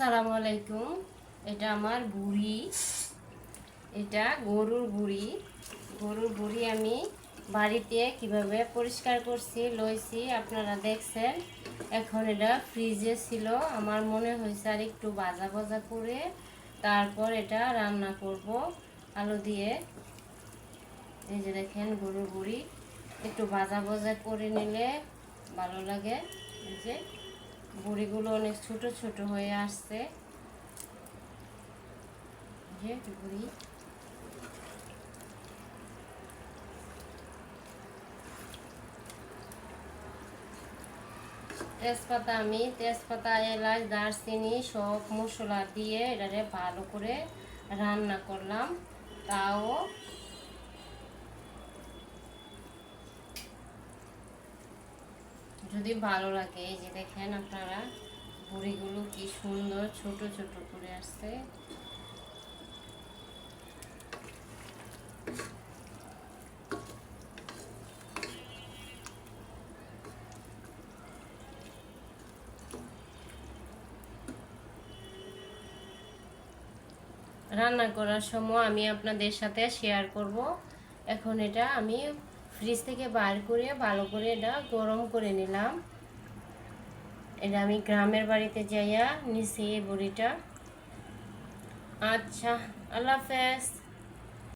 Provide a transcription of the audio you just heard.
আসসালামু আলাইকুম। এটা আমার বুড়ি। এটা গরুর বুড়ি। গরুর বুড়ি আমি বাড়িতে কীভাবে পরিষ্কার করছি, লইছি, আপনারা দেখছেন। এখন এটা ফ্রিজে ছিল। আমার মনে হয়েছে আর একটু বাজা ভাজা করে তারপর এটা রান্না করব আলু দিয়ে। এই যে দেখেন গরুর বুড়ি। একটু বাজা ভাজা করে নিলে ভালো লাগে। এই যে বড়িগুলো অনেক ছোট ছোট হয়ে আসছে। তেজপাতা আমি, তেজপাতা, এলাচ, দারচিনি সব মশলা দিয়ে এটারে ভালো করে রান্না করলাম। তাও যদি ভালো লাগে, এই যে দেখেন আপনারা, বুড়িগুলো কি সুন্দর, ছোট ছোট করে আসছে। রান্না করার সময় আমি আপনাদের সাথে শেয়ার করব। এখন এটা আমি ফ্রিজ থেকে বার করে ভালো করে এটা গরম করে নিলাম। এটা আমি গ্রামের বাড়িতে যাইয়া নিছি এই বড়িটা। আচ্ছা আল্লাহ হাফেজ।